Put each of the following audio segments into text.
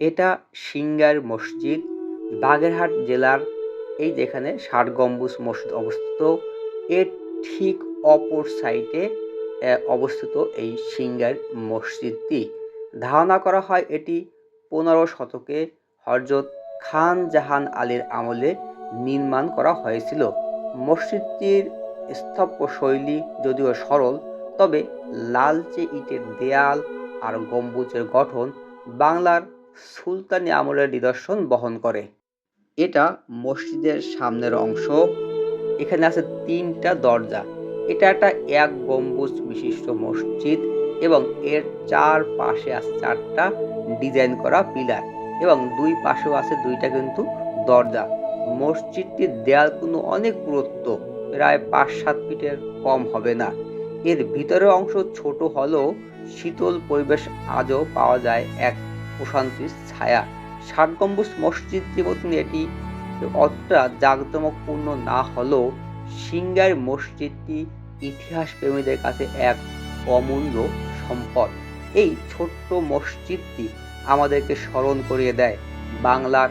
এটা সিঙ্গার মসজিদ, বাগেরহাট জেলার এই যেখানে ষাট গম্বুজ মসজিদ অবস্থিত। এর ঠিক অপর সাইডে অবস্থিত এই সিঙ্গার মসজিদটি। ধারণা করা হয় এটি পনেরো শতকে হজরত খান জাহান আলীর আমলে নির্মাণ করা হয়েছিল। মসজিদটির স্থাপত্যশৈলী যদিও সরল, তবে লালচে ইটের দেয়াল আর গম্বুজের গঠন বাংলার সুলতানি আমলের নিদর্শন বহন করে। এটা মসজিদের সামনের অংশ। এখানে আছে তিনটা দরজা। এটা একটা এক গম্বুজ বিশিষ্ট মসজিদ এবং এর চার পাশে আছে চারটা ডিজাইন করা পিলার এবং দুই পাশেও আছে দুইটা কিন্তু দরজা। মসজিদটির দেয়াল কোনো অনেক পুরুত্ব প্রায় পাঁচ সাত ফিটের কম হবে না। এর ভিতরের অংশ ছোট হলেও শীতল পরিবেশ আজও পাওয়া যায় এক প্রশান্তির ছায়া। ষাট গম্বুজ মসজিদটির মতন এটি, অতটা জাঁকজমকপূর্ণ না হলেও সিঙ্গার মসজিদটি ইতিহাস প্রেমীদের কাছে এক অমূল্য সম্পদ। এই ছোট্ট মসজিদটি আমাদেরকে স্মরণ করিয়ে দেয় বাংলার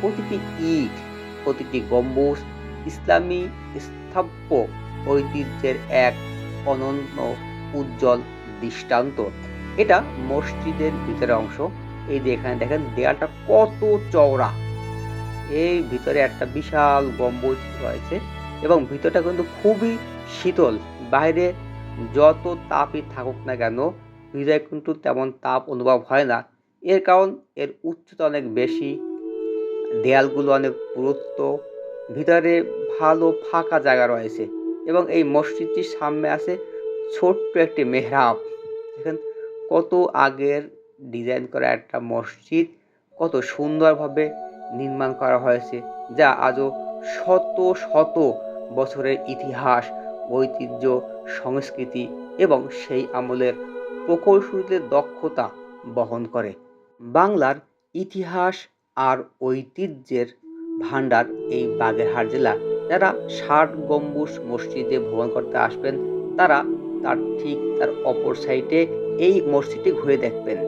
প্রতিটি ইট, প্রতিটি গম্বুজ, ইসলামী স্থাপত্য ঐতিহ্যের এক অনন্য, উজ্জ্বল দৃষ্টান্ত। এটা মসজিদের ভিতরের অংশ। এই যে এখানে দেখেন, দেয়ালটা কত চওড়া। এই ভিতরে একটা বিশাল গম্বুজ রয়েছে এবং ভিতরটা কিন্তু খুবই শীতল। বাইরে যত তাপই থাকুক না কেন ভিতরে কিন্তু তেমন তাপ অনুভব হয় না। এর কারণ, এর উচ্চতা অনেক বেশি, দেয়ালগুলো অনেক পুরুত্ব, ভিতরে ভালো ফাঁকা জায়গা রয়েছে এবং এই মসজিদটির সামনে আছে ছোট্ট একটি মেহরাব। দেখেন কত আগের ডিজাইন করা একটা মসজিদ, কত সুন্দরভাবে নির্মাণ করা হয়েছে, যা আজও শত শত বছরের ইতিহাস, ঐতিহ্য, সংস্কৃতি এবং সেই আমলের প্রকৌশলীদের দক্ষতা বহন করে। বাংলার ইতিহাস আর ঐতিহ্যের ভাণ্ডার এই বাগেরহাট জেলা যারা ষাট গম্বুজ মসজিদে ভ্রমণ করতে আসবেন, তারা তার ঠিক তার অপর সাইডে এই মসজিদটি ঘুরে দেখবেন।